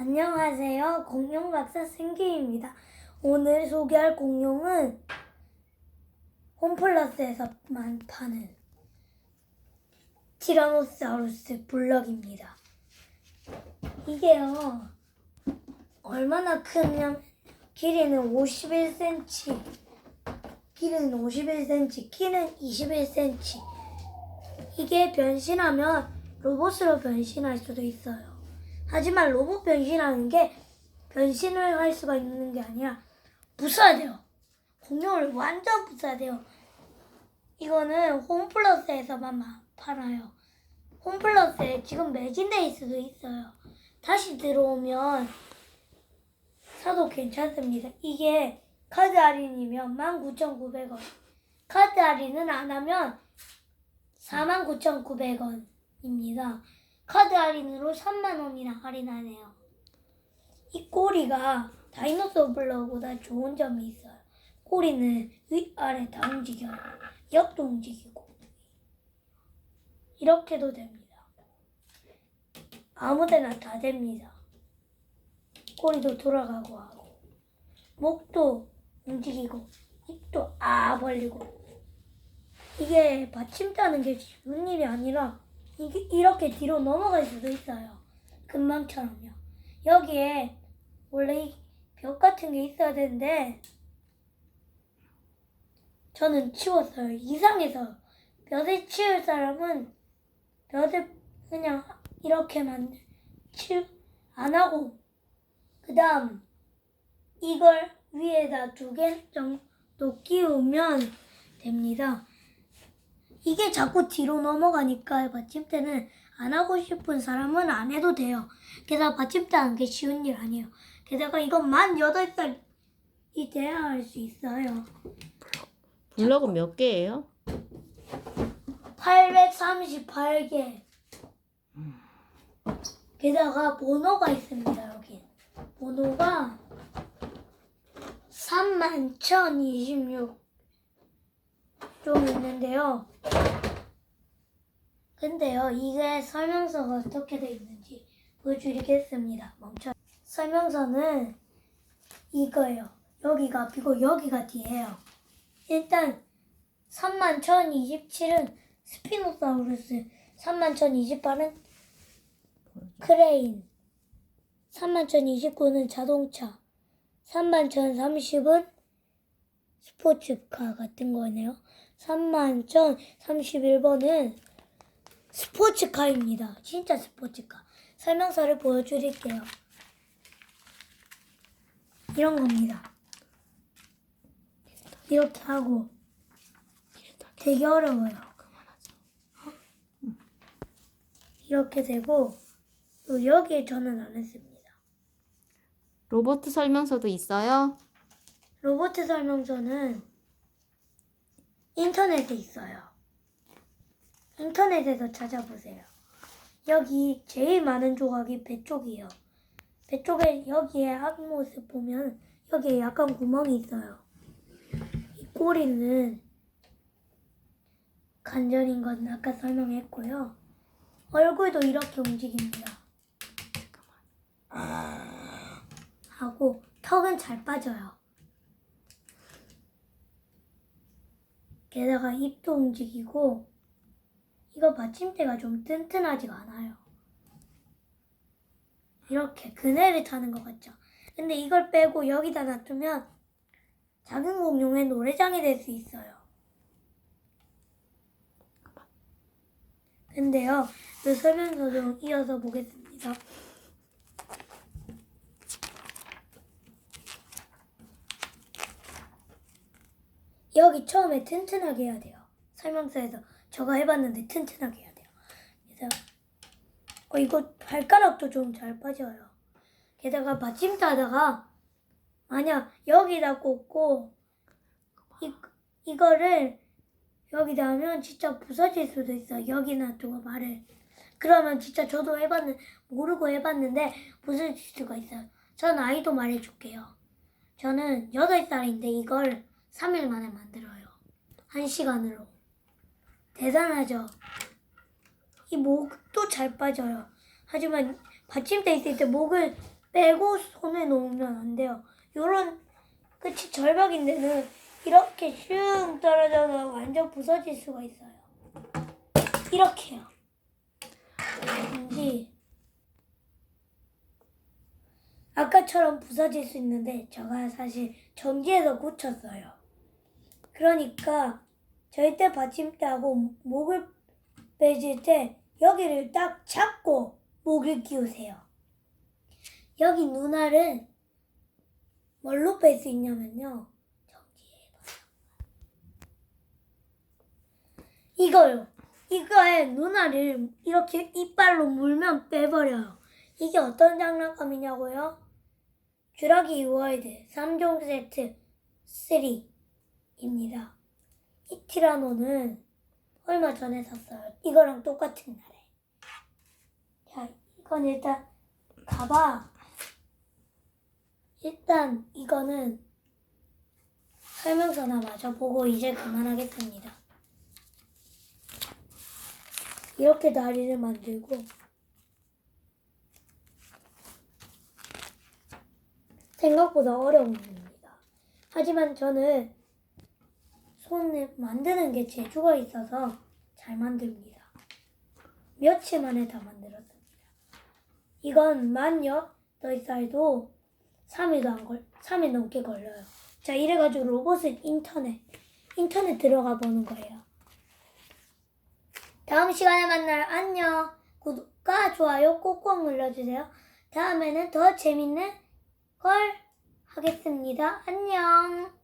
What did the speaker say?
안녕하세요. 공룡 박사 승기입니다. 오늘 소개할 공룡은 홈플러스에서만 파는 티라노사우루스 블럭입니다. 이게요, 얼마나 크냐면, 길이는 51cm, 길이는 51cm, 키는 21cm. 이게 변신하면 로봇으로 변신할 수도 있어요. 하지만 로봇 변신하는 게 변신을 할 수가 있는 게 아니라 부숴야 공룡을 완전 부숴야 이거는 홈플러스에서만 마- 팔아요. 홈플러스에 지금 매진돼 있을 수도 있어요. 다시 들어오면 사도 괜찮습니다. 이게 카드 할인이면 19,900원. 카드 할인은 안 하면 49,900원입니다. 카드 할인으로 3만 원이나 할인하네요. 이 꼬리가 다이노소 블럭보다 좋은 점이 있어요. 꼬리는 위아래 다 움직여요. 옆도 움직이고 이렇게도 됩니다. 아무 데나 다 됩니다. 꼬리도 돌아가고 하고 목도 움직이고 입도 아 벌리고 이게 받침 따는 게 쉬운 일이 아니라 이렇게 뒤로 넘어갈 수도 있어요. 금방처럼요. 여기에 원래 이벽 같은 게 있어야 되는데 저는 치웠어요. 이상해서 벽에 치울 사람은 벽에 그냥 이렇게만 치우 안 하고 그 다음 이걸 위에다 두 개 정도 끼우면 됩니다. 이게 자꾸 뒤로 넘어가니까 받침대는 안 하고 싶은 사람은 안 해도 돼요. 게다가 받침대 하는 게 쉬운 일 아니에요. 게다가 이건 만 8살이 돼야 할 수 있어요. 블럭은 몇 개예요? 838개. 게다가 번호가 있습니다, 여기. 번호가 31,026. 좀 있는데요. 근데요, 이게 설명서가 어떻게 되어 있는지 보여드리겠습니다. 멈춰. 설명서는 이거예요. 여기가 앞이고 여기가 뒤에요. 일단 31,027은 스피노사우루스, 31,028은 크레인, 31,029는 자동차, 31,030은 스포츠카 같은 거네요. 31,031번은 스포츠카입니다. 진짜 스포츠카. 설명서를 보여드릴게요. 이런 겁니다. 이렇게 하고 되게 어려워요. 이렇게 되고 또 여기에 저는 안 했습니다. 로봇 설명서도 있어요? 로봇 설명서는 인터넷에 있어요. 인터넷에서 찾아보세요. 여기 제일 많은 조각이 배 쪽이에요. 배 쪽에 여기에 앞모습 보면 여기에 약간 구멍이 있어요. 이 꼬리는 간절인 건 아까 설명했고요. 얼굴도 이렇게 움직입니다. 하고 턱은 잘 빠져요. 게다가 입도 움직이고 이거 받침대가 좀 튼튼하지가 않아요. 이렇게 그네를 타는 것 같죠? 근데 이걸 빼고 여기다 놔두면 작은 공룡의 노래장이 될 수 있어요. 근데요, 그 설명서 좀 이어서 보겠습니다. 여기 처음에 튼튼하게 해야 돼요. 설명서에서 저거 해봤는데 튼튼하게 해야 돼요. 그래서 어, 이거 발가락도 좀 잘 빠져요. 게다가 받침대 하다가 만약 여기다 꽂고 이, 이거를 여기다 하면 진짜 부서질 수도 있어요. 여기 놔두고 말을. 그러면 진짜 저도 해봤는 모르고 해봤는데 부서질 수가 있어요. 전 아이도 말해줄게요. 저는 8살인데 이걸 3일 만에 만들어요. 1시간으로. 대단하죠? 이 목도 잘 빠져요. 하지만 받침대 있을 때 목을 빼고 손에 놓으면 안 돼요. 요런 끝이 절박인 데는 이렇게 슝 떨어져서 완전 부서질 수가 있어요. 이렇게요. 아까처럼 부서질 수 있는데 제가 사실 전기에서 고쳤어요. 그러니까 절대 받침대하고 목을 빼질 때 여기를 딱 잡고 목을 끼우세요. 여기 눈알은 뭘로 뺄 수 있냐면요. 이거요. 이거에 눈알을 이렇게 이빨로 물면 빼버려요. 이게 어떤 장난감이냐고요? 쥬라기 월드 3종 세트 3 입니다. 이 티라노는 얼마 전에 샀어요. 이거랑 똑같은 날에. 자, 이건 일단 가봐. 일단 이거는 설명서나 마저 보고 이제 그만하겠습니다. 이렇게 다리를 만들고 생각보다 어려운 일입니다. 하지만 저는 손을 만드는 게 재주가 있어서 잘 만듭니다. 며칠 만에 다 만들었습니다. 이건 만여 너희살도 3일도 안 걸, 3일 넘게 걸려요. 자, 이래가지고 로봇은 인터넷, 인터넷 들어가 보는 거예요. 다음 시간에 만나요. 안녕. 구독과 좋아요 꼭꼭 눌러주세요. 다음에는 더 재밌는 걸 하겠습니다. 안녕.